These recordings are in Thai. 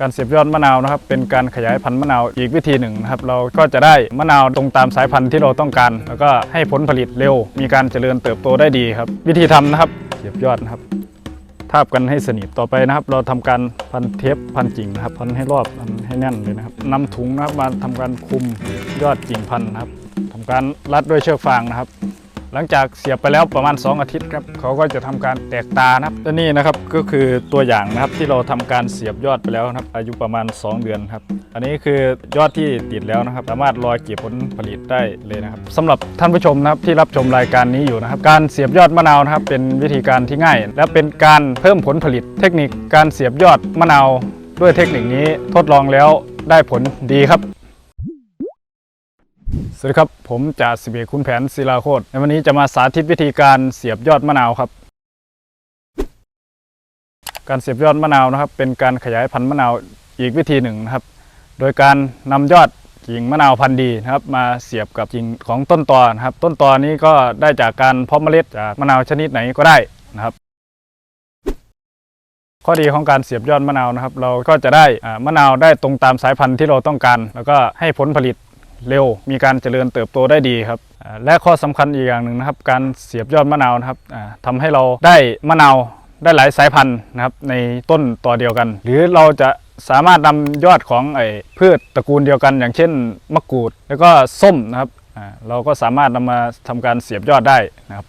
การเสียบยอดมะนาวนะครับเป็นการขยายพันธุ์มะนาวอีกวิธีหนึ่งนะครับเราก็จะได้มะนาวตรงตามสายพันธุ์ที่เราต้องการ แล้วก็ให้ผลผลิตเร็ว มีการเจริญเติบโตได้ดีครับ วิธีทำนะครับเสียบยอดนะครับ ทาบกันให้สนิทต่อไปนะครับ เราทำการพันเทปพันกิ่งนะครับ พันให้รอบพันให้แน่นเลยนะครับนำถุงนะครับมาทำการคุมยอดกิ่งพันธุ์นะครับทำการรัดด้วยเชือกฟางนะครับ หลังจากเสียบไปแล้วประมาณ 2 อาทิตย์ครับเขาก็จะทำการแตกตานะครับและนี่นะครับก็คือตัวอย่างนะครับที่เราทำการเสียบยอดไปแล้วนะครับ อายุประมาณ 2 เดือนครับ อันนี้คือยอดที่ติดแล้วนะครับ สามารถรอเก็บผลผลิตได้เลยนะครับสำหรับท่านผู้ชมนะครับที่รับชมรายการนี้อยู่นะครับ การเสียบยอดมะนาวนะครับ เป็นวิธีการที่ง่าย และเป็นการเพิ่มผลผลิต เทคนิคการเสียบยอดมะนาว ด้วยเทคนิคนี้ทดลองแล้วได้ผลดีครับ สวัสดีครับ ผมจ่าสิบเอกคุณแผนศิลาโคตรในวันนี้จะมาสาธิตวิธีการเสียบยอดมะนาวครับ การเสียบยอดมะนาวนะครับ เป็นการขยายพันธุ์มะนาวอีกวิธีหนึ่งนะครับ โดยการนำยอดกิ่งมะนาวพันธุ์ดีนะครับ มาเสียบกับกิ่งของต้นตอนะครับ ต้นตอนี้ก็ได้จากการเพาะเมล็ดจากมะนาวชนิดไหนก็ได้นะครับ ข้อดีของการเสียบยอดมะนาวนะครับ เราก็จะได้มะนาวได้ตรงตามสายพันธุ์ที่เราต้องการ แล้วก็ให้ผลผลิต เร็ว มีการเจริญเติบโตได้ดีครับ และข้อสำคัญอีกอย่างหนึ่งนะครับ การเสียบยอดมะนาวนะครับทำทำให้เราได้มะนาวได้หลายสายพันธุ์นะครับในต้นต่อเดียวกัน หรือเราจะสามารถนำยอดของไอ้พืชตระกูลเดียวกัน อย่างเช่นมะกรูด แล้วก็ส้มนะครับเราก็สามารถนำมาทำการเสียบยอดได้นะครับ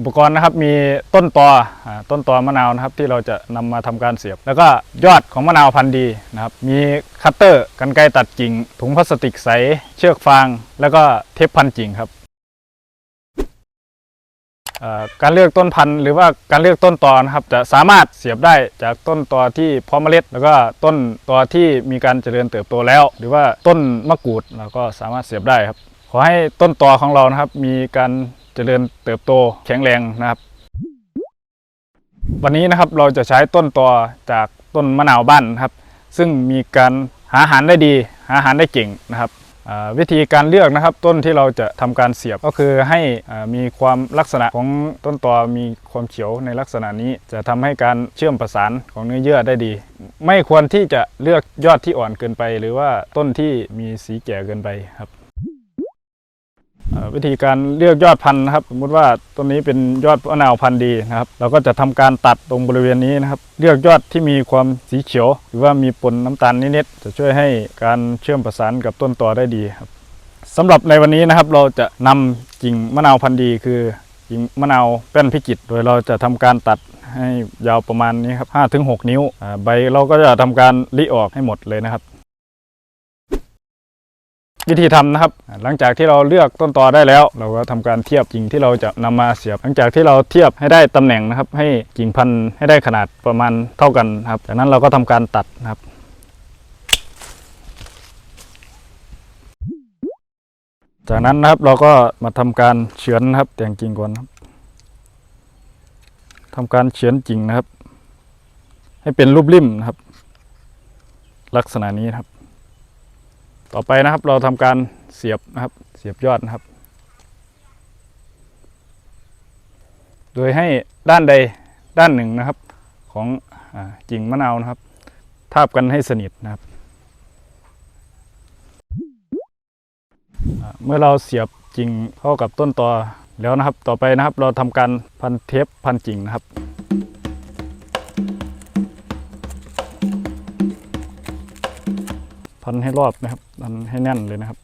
อุปกรณ์นะครับมีต้นตออาต้นตอมะนาวนะครับที่เราจะนำมาทำการเสียบ แล้วก็ยอดของมะนาวพันธุ์ดีนะครับมีคัตเตอร์กันไกรตัดกิ่ง ถุงพลาสติกใสเชือกฟาง แล้วก็เทปพันกิ่งครับการเลือกต้นพันธุ์หรือว่าการเลือกต้นตอนะครับจะสามารถเสียบได้จากต้นตอที่เพาะเมล็ด แล้วก็ต้นตอที่มีการเจริญเติบโตแล้ว หรือว่าต้นมะกรูดเราก็สามารถเสียบได้ครับขอให้ต้นตอของเรานะครับมีการ เจริญเติบโตแข็งแรงนะครับ วันนี้นะครับเราจะใช้ต้นตอจากต้นมะนาวบ้านนะครับ ซึ่งมีการหาอาหารได้ดี หาอาหารได้เก่งนะครับวิธีการเลือกนะครับต้นที่เราจะทำการเสียบก็คือให้อ่ามีความลักษณะของต้นตอมีความเขียวในลักษณะนี้จะทำให้การเชื่อมประสานของเนื้อเยื่อได้ดี ไม่ควรที่จะเลือกยอดที่อ่อนเกินไป หรือว่าต้นที่มีสีแก่เกินไปครับ วิธีการเลือกยอดพันธุ์นะครับ สมมติว่าต้นนี้เป็นยอดมะนาวพันธุ์ดีนะครับ เราก็จะทำการตัดตรงบริเวณนี้นะครับ เลือกยอดที่มีความสีเขียว หรือว่ามีปนน้ำตาลนิดๆจะช่วยให้การเชื่อมประสานกับต้นตอได้ดีครับสำหรับในวันนี้นะครับเราจะนำกิ่งมะนาวพันธุ์ดี คือกิ่งมะนาวแป้นพิจิตโดยเราจะทำการตัดให้ยาวประมาณนี้ครับ5-6 นิ้ว ใบเราก็จะทำการริออกให้หมดเลยนะครับ วิธีทำนะครับ หลังจากที่เราเลือกต้นตอได้แล้ว เราก็ทำการเทียบกิ่งที่เราจะนำมาเสียบ หลังจากที่เราเทียบให้ได้ตำแหน่งนะครับ ให้กิ่งพันธุ์ให้ได้ขนาดประมาณเท่ากันครับ จากนั้นเราก็ทำการตัดนะครับจากนั้นนะครับเราก็มาทำการเฉือนนะครับ แต่งกิ่งก่อนครับทำการเฉือนกิ่งนะครับ ให้เป็นรูปริมนะครับ ลักษณะนี้นะครับ ต่อไปนะครับเราทำการเสียบนะครับเสียบยอดนะครับ โดยให้ด้านใดด้านหนึ่งนะครับของอกิ่งมะนาวนะครับ ทาบกันให้สนิทนะครับ เมื่อเราเสียบกิ่งเข้ากับต้นตอแล้วนะครับ ต่อไปนะครับเราทำการพันเทปพันกิ่งนะครับ พันให้รอบนะครับพันให้แน่นเลยนะครับ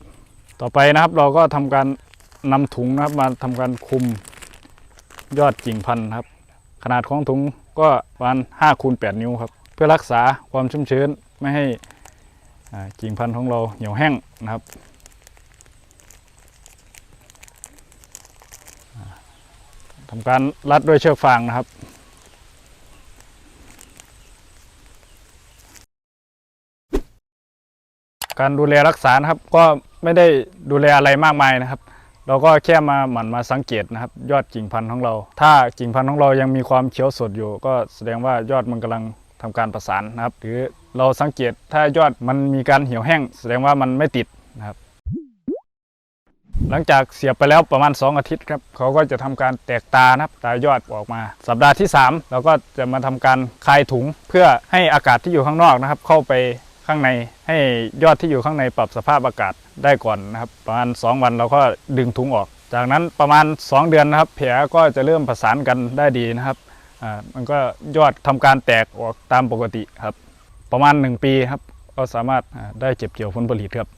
ต่อไปนะครับเราก็ทำการนำถุงนะครับมาทำการคุมยอดกิ่งพันธุ์ครับ ขนาดของถุงก็ประมาณ5คูณ8นิ้วครับ เพื่อรักษาความชุ่มชื้นไม่ให้กิ่งพันธุ์ของเราเหี่ยวแห้งนะครับอ่าทำการรัดด้วยเชือกฟางนะครับ การดูแลรักษานะครับก็ไม่ได้ดูแลอะไรมากมายนะครับ เราก็แค่มาหมั่นมาสังเกตนะครับ ยอดกิ่งพันธุ์ของเรา ถ้ากิ่งพันธุ์ของเรายังมีความเขียวสดอยู่ ก็แสดงว่ายอดมันกำลังทำการประสานนะครับ หรือเราสังเกตถ้ายอดมันมีการเหี่ยวแห้ง แสดงว่ามันไม่ติดนะครับ หลังจากเสียบไปแล้วประมาณ 2 อาทิตย์ครับเขาก็จะทำการแตกตานะครับตายอดออกมา สัปดาห์ที่ 3 เราก็จะมาทำการคลายถุงเพื่อให้อากาศที่อยู่ข้างนอกนะครับ เข้าไป ข้างในให้ยอดที่อยู่ข้างในปรับสภาพอากาศได้ก่อนนะครับ ประมาณ 2 วันเราก็ดึงถุงออก จากนั้นประมาณ 2 เดือนนะครับ แผลก็จะเริ่มผสานกันได้ดีนะครับอ่ามันก็ยอดทำการแตกออกตามปกติครับ ประมาณ 1 ปีครับ ก็สามารถได้เก็บเกี่ยวผลผลิตครับ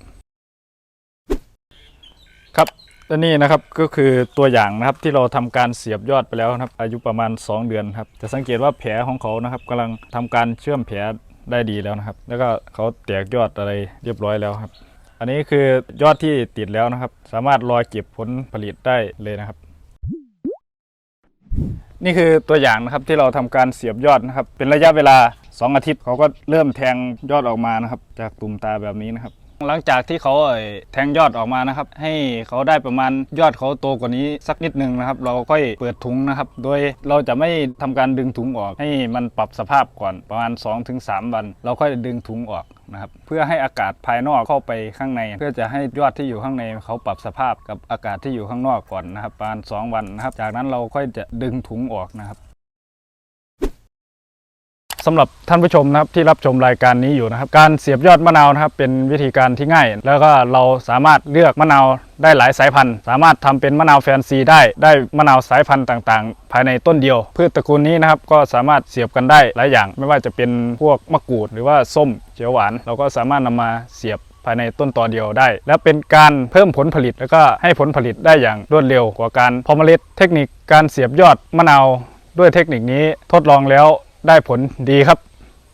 ครับและนี่นะครับก็คือตัวอย่างนะครับที่เราทำการเสียบยอดไปแล้วนะครับ อายุประมาณ 2 เดือนครับจะสังเกตว่าแผลของเขานะครับกำลังทำการเชื่อมแผล ได้ดีแล้วนะครับ แล้วก็เขาแตกยอดอะไรเรียบร้อยแล้วครับ อันนี้คือยอดที่ติดแล้วนะครับ สามารถรอเก็บผลผลิตได้เลยนะครับ นี่คือตัวอย่างนะครับที่เราทำการเสียบยอดนะครับ เป็นระยะเวลา 2 อาทิตย์เขาก็เริ่มแทงยอดออกมานะครับ จากตุ่มตาแบบนี้นะครับ หลังจากที่เขาแทงยอดออกมานะครับ ให้เขาได้ประมาณยอดเขาโตกว่านี้สักนิดหนึ่งนะครับ เราค่อยเปิดถุงนะครับ โดยเราจะไม่ทำการดึงถุงออก ให้มันปรับสภาพก่อนประมาณ 2-3 วัน เราค่อยดึงถุงออกนะครับเพื่อให้อากาศภายนอกเข้าไปข้างใน เพื่อจะให้ยอดที่อยู่ข้างในเขาปรับสภาพกับอากาศที่อยู่ข้างนอกก่อนนะครับประมาณ2วันนะครับ จากนั้นเราค่อยจะดึงถุงออกนะครับ สำหรับท่านผู้ชมนะครับที่รับชมรายการนี้อยู่นะครับ การเสียบยอดมะนาวนะครับเป็นวิธีการที่ง่าย แล้วก็เราสามารถเลือกมะนาวได้หลายสายพันธุ์ สามารถทำเป็นมะนาวแฟนซีได้ได้มะนาวสายพันธุ์ต่างๆ ภายในต้นเดียว พืชตระกูลนี้นะครับก็สามารถเสียบกันได้หลายอย่าง ไม่ว่าจะเป็นพวกมะกรูดหรือว่าส้มเขียวหวาน เราก็สามารถนำมาเสียบภายในต้นต่อเดียวได้ และเป็นการเพิ่มผลผลิตแล้วก็ให้ผลผลิตได้อย่างรวดเร็วกว่าการพอเมล็ดเทคนิคการเสียบยอดมะนาวด้วยเทคนิคนี้ทดลองแล้ว ได้ผลดีครับ